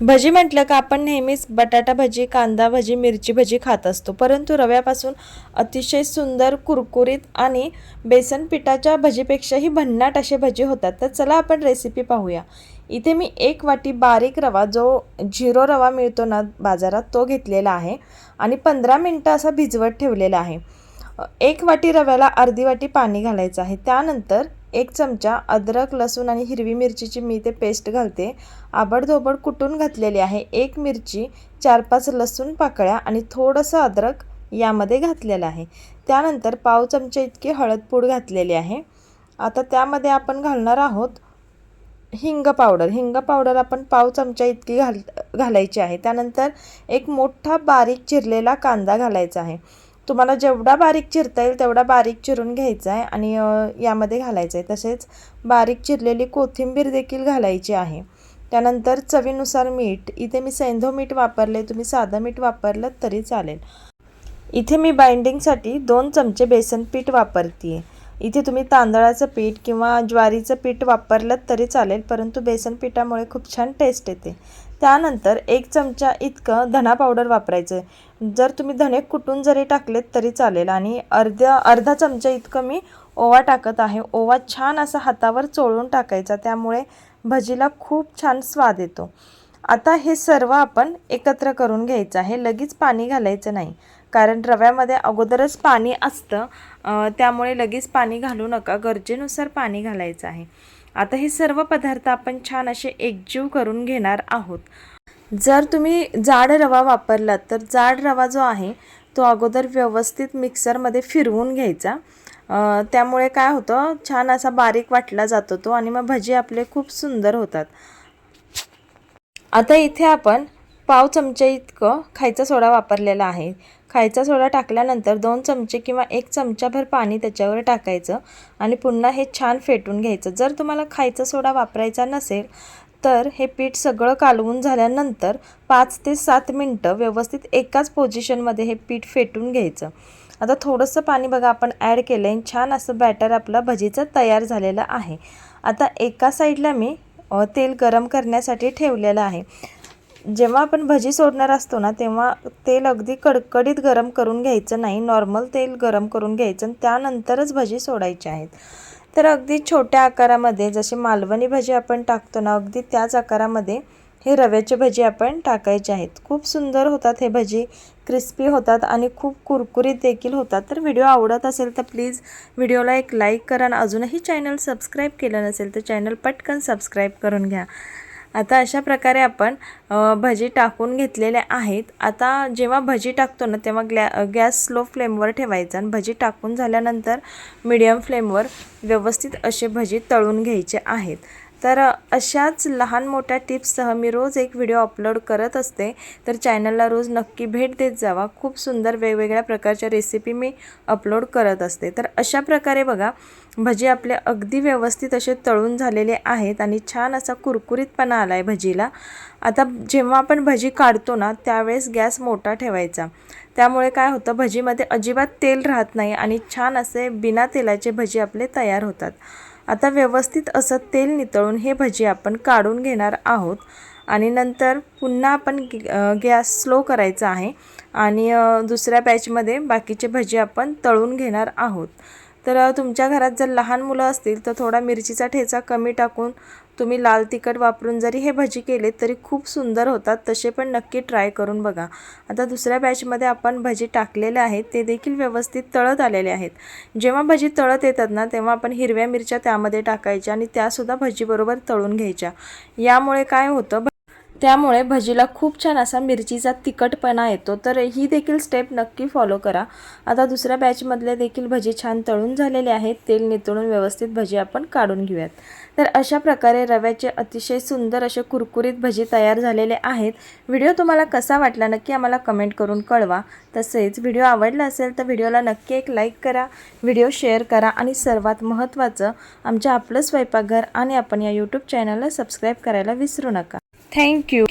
भजी म्हटलं का आपण नेहमीच बटाटा भजी कांदा भजी मिरची भजी खात असतो. परंतु रव्यापासून अतिशय सुंदर कुरकुरीत आणि बेसन पिठाच्या भजीपेक्षाही भन्नाट असे भजी होतात. तर चला आपण रेसिपी पाहूया. इथे मी एक वाटी बारीक रवा जो झिरो रवा मिळतो ना बाजारात तो घेतलेला आहे आणि पंधरा मिनटं असा भिजवत ठेवलेला आहे. एक वाटी रव्याला अर्धी वाटी पाणी घालायचं आहे. त्यानंतर एक चमचा अद्रक लसूण आणि हिरवी मिरचीची मी ते पेस्ट घालते. आबडधोबड कुटून घातलेली आहे. एक मिरची चार पाच लसूण पाकळ्या आणि थोडंसं अद्रक यामध्ये घातलेलं आहे. त्यानंतर पाव चमचे इतकी हळद पूड घातलेली आहे. आता त्यामध्ये आपण घालणार आहोत हिंग पावडर. हिंग पावडर आपण पाव चमचा इतकी घाल घालायची आहे. त्यानंतर एक मोठा बारीक चिरलेला कांदा घालायचा आहे. तुम्हाला जेवढा बारीक चिरता येईल तेवढा बारीक चिरून घ्यायचा आहे आणि यामध्ये घालायचं आहे. तसेच बारीक चिरलेली कोथिंबीर देखील घालायची आहे. त्यानंतर चवीनुसार मीठ. इथे मी सेंधो मीठ वापरले तुम्ही साधं मीठ वापरलं तरी चालेल. इथे मी बाइंडिंगसाठी दोन चमचे बेसन पीठ वापरते इथे तुम्ही तांदळाचं पीठ किंवा ज्वारीचं पीठ वापरलं तरी चालेल परंतु बेसन पिठामुळे खूप छान टेस्ट येते. त्यानंतर एक चमचा इतकं धना पावडर वापरायचं जर तुम्ही धने कुटून जरी टाकलेत तरी चालेल आणि अर्ध्या अर्धा चमचा इतकं मी ओवा टाकत आहे. ओवा छान असा हातावर चोळून टाकायचा त्यामुळे भजीला खूप छान स्वाद येतो. आता हे सर्व आपण एकत्र करून घ्यायचं आहे. लगेच पाणी घालायचं नाही. कारण रव्यामध्ये अगोदरच पाणी असतं त्यामुळे लगेच पाणी घालू नका. गरजेनुसार पाणी घालायचं आहे. आता हे सर्व पदार्थ आपण छान असे एकजीव करून घेणार आहोत. जर तुम्ही जाड रवा वापरलात तर जाड रवा जो आहे तो अगोदर व्यवस्थित मिक्सरमध्ये फिरवून घ्यायचा. त्यामुळे काय होतं छान असा बारीक वाटला जातो तो आणि मग भजी आपले खूप सुंदर होतात. आता इथे आपण पाव चमचे इतकं खायचा सोडा वापरलेला आहे. खायचा सोडा टाकल्यानंतर दोन चमचे किंवा एक चमचाभर पाणी त्याच्यावर टाकायचं आणि पुन्हा हे छान फेटून घ्यायचं. जर तुम्हाला खायचा सोडा वापरायचा नसेल तर हे पीठ सगळं कालवून झाल्यानंतर पाच ते सात मिनटं व्यवस्थित एकाच पोझिशनमध्ये हे पीठ फेटून घ्यायचं. आता थोडंसं पाणी बघा आपण ॲड केलं आहे छान असं बॅटर आपलं भजीचं तयार झालेलं आहे. आता एका साईडला मी तेल गरम करण्यासाठी ठेवलेलं आहे. जेव्हा आपण भजी सोडणार असतो ना तेव्हा तेल अगदी कडकडीत गरम करून घ्यायचं नाही. नॉर्मल तेल गरम करून घ्यायचं आणि त्यानंतरच भजी सोडायची आहेत. तर अगदी छोट्या आकारामध्ये जसे मालवणी भजी आपण टाकतो ना अगदी त्याच आकारामध्ये हे रव्याचे भजी आपण टाकायचे आहेत. खूप सुंदर होतात हे भजी क्रिस्पी होतात आणि खूप कुरकुरीत देखील होतात. तर व्हिडिओ आवडत असेल तर प्लीज व्हिडिओला एक लाईक करा आणि अजूनही चॅनल सबस्क्राईब केलं नसेल तर चॅनल पटकन सबस्क्राईब करून घ्या. आता अशा प्रकारे आपण भजी टाकून घेतलेल्या आहेत. आता जेव्हा भजी टाकतो ना तेव्हा ग्लॅ गॅस स्लो फ्लेमवर ठेवायचा आणि भजी टाकून झाल्यानंतर मिडियम फ्लेमवर व्यवस्थित असे भजी तळून घ्यायचे आहेत. तर अशाच लहान मोठ्या टिप्ससह मी रोज एक व्हिडिओ अपलोड करत असते. तर चॅनलला रोज नक्की भेट देत जावा. खूप सुंदर वेगवेगळ्या प्रकारच्या रेसिपी मी अपलोड करत असते. तर अशा प्रकारे बघा भजी आपले अगदी व्यवस्थित असे तळून झालेले आहेत आणि छान असा कुरकुरीतपणा आला आहे भजीला. आता जेव्हा आपण भजी काढतो ना त्यावेळेस गॅस मोठा ठेवायचा. त्यामुळे काय होतं भजीमध्ये अजिबात तेल राहत नाही आणि छान असे बिना तेलाचे भजी आपले तयार होतात. आता व्यवस्थित असं तेल नितळून हे भजी आपण काढून घेणार आहोत. आणि नंतर पुन्हा आपण ग- गॅस स्लो करायचा आहे. आणि दुसऱ्या बॅचमध्ये बाकीचे भजी आपण तळून घेणार आहोत. तर तुमच्या घरात जर लहान मुलं असतील तर थोडा मिरचीचा ठेचा कमी टाकून तुम्ही लाल तिखट वापरून जरी हे भजी केले तरी खूप सुंदर होतात. तसे पण नक्की ट्राय करून बघा. आता दुसऱ्या बॅचमध्ये आपण भजी टाकलेले आहेत ते देखील व्यवस्थित तळत आलेले आहेत. जेव्हा भजी तळत येतात ना तेव्हा आपण हिरव्या मिरच्या त्यामध्ये टाकायच्या आणि त्यासुद्धा भजीबरोबर तळून घ्यायच्या. यामुळे काय होतं त्यामुळे भजीला खूप छान असा मिरचीचा तिखटपणा येतो. तर ही देखील स्टेप नक्की फॉलो करा. आता दुसऱ्या बॅचमधले देखील भजी छान तळून झालेले आहेत. तेल नितळून व्यवस्थित भजी आपण काढून घेऊयात. तर अशा प्रकारे रव्याचे अतिशय सुंदर असे कुरकुरीत भजी तयार झालेले आहेत. व्हिडिओ तुम्हाला कसा वाटला नक्की आम्हाला कमेंट करून कळवा. तसेच व्हिडिओ आवडला असेल तर व्हिडिओला नक्की एक लाईक करा. व्हिडिओ शेअर करा आणि सर्वात महत्त्वाचं आमच्या आपलं स्वयंपाकघर आणि आपण या यूट्यूब चॅनलला सबस्क्राईब करायला विसरू नका. Thank you.